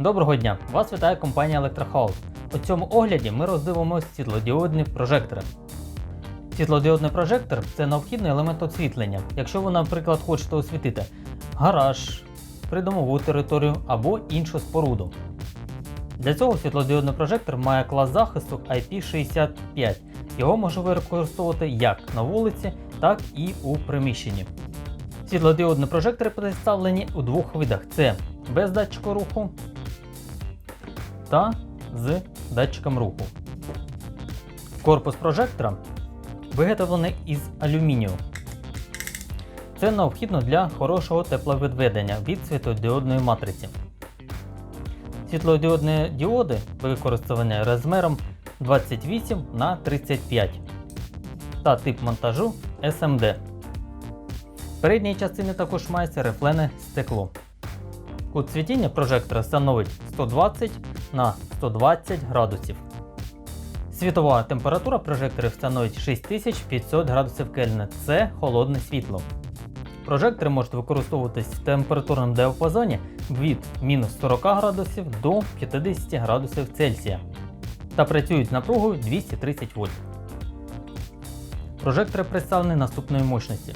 Доброго дня! Вас вітає компанія Electrohouse. У цьому огляді ми роздивимося світлодіодні прожектори. Світлодіодний прожектор це необхідний елемент освітлення, якщо ви, наприклад, хочете освітити гараж, придомову територію або іншу споруду. Для цього світлодіодний прожектор має клас захисту IP65. Його можна використовувати як на вулиці, так і у приміщенні. Світлодіодні прожектори представлені у двох видах: це без датчика руху та з датчиком руху. Корпус прожектора виготовлений із алюмінію. Це необхідно для хорошого тепловідведення від світлодіодної матриці. Світлодіодні діоди використані розміром 28 на 35 та тип монтажу SMD. В передній частині також мається рифлене стекло. Кут світіння прожектора становить 120 на 120 градусів. Світова температура прожекторів становить 6500 градусів Кельвіна. Це холодне світло. Прожектори можуть використовуватись в температурному діапазоні від мінус 40 градусів до 50 градусів Цельсія та працюють з напругою 230 вольт. Прожектори представлені наступної мощності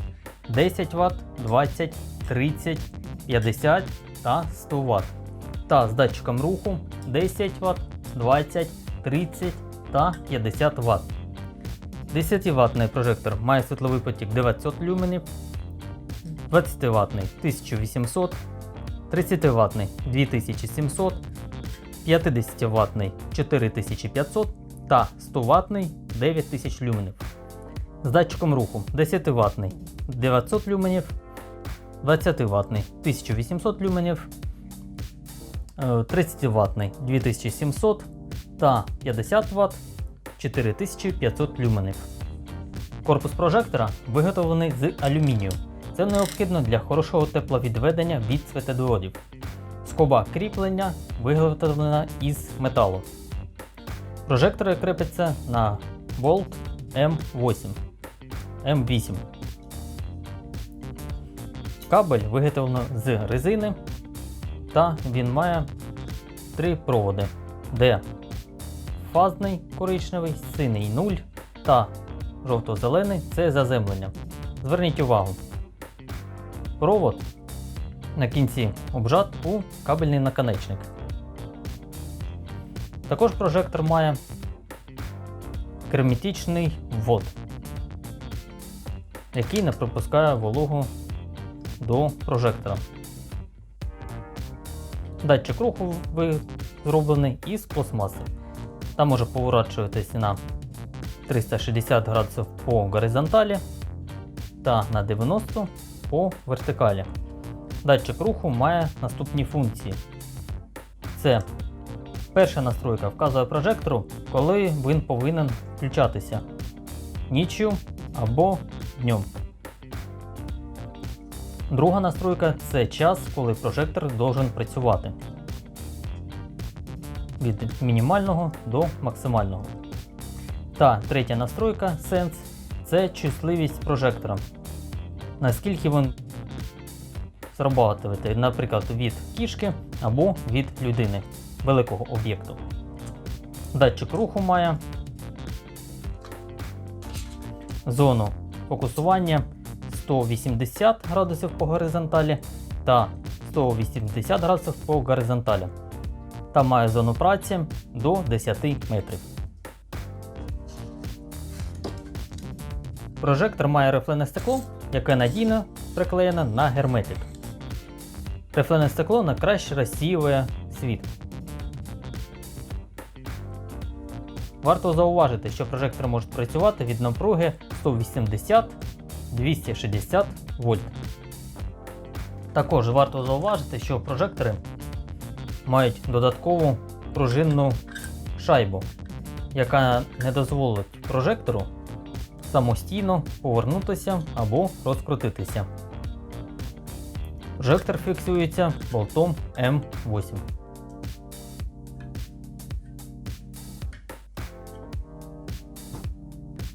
10 Вт, 20, 30, 50 та 100 Вт. Та з датчиком руху 10 Вт, 20, 30 та 50 Вт. 10 ваттний прожектор має світловий потік 900 люменів, 20 ваттний 1800, 30 ваттний 2700, 50 ваттний 4500 та 100 ваттний 9000 люменів. З датчиком руху 10 ваттний 900 люменів, 20 ваттний 1800 люменів, 30 ваттний 2700 та 50 Вт 4500 люменів. Корпус прожектора виготовлений з алюмінію. Це необхідно для хорошого тепловідведення від світодіодів. Скоба кріплення виготовлена із металу. Прожектори кріпляться на болт М8. М8. Кабель виготовлено з резини та він має три проводи, де фазний коричневий, синій 0 та жовто-зелений це заземлення. Зверніть увагу. Провод на кінці обжат у кабельний наконечник. Також прожектор має керметичний ввод, який не пропускає вологу до прожектора. Датчик руху зроблений із пластмаси та може поворачуватися на 360 градусів по горизонталі та на 90 по вертикалі. Датчик руху має наступні функції. Це перша настройка вказує прожектору, коли він повинен включатися ніччю або днем. Друга настройка це час, коли прожектор должен працювати від мінімального до максимального. Та третя настройка Sense це чутливість прожектора. Наскільки він зрабатувати, наприклад, від кішки або від людини великого об'єкту. Датчик руху має зону фокусування 180 градусів по горизонталі та 180 градусів по горизонталі та має зону праці до 10 метрів. Прожектор має рифлене стекло, яке надійно приклеєне на герметик. Рифлене стекло на краще розсіює світ. Варто зауважити, що прожектор може працювати від напруги 180-260 вольт. Також варто зауважити, що прожектори мають додаткову пружинну шайбу, яка не дозволить прожектору самостійно повернутися або розкрутитися. Прожектор фіксується болтом М8.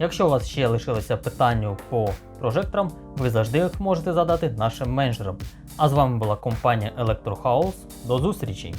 Якщо у вас ще лишилися питання по прожекторам, ви завжди їх можете задати нашим менеджерам. А з вами була компанія Electrohouse. До зустрічі!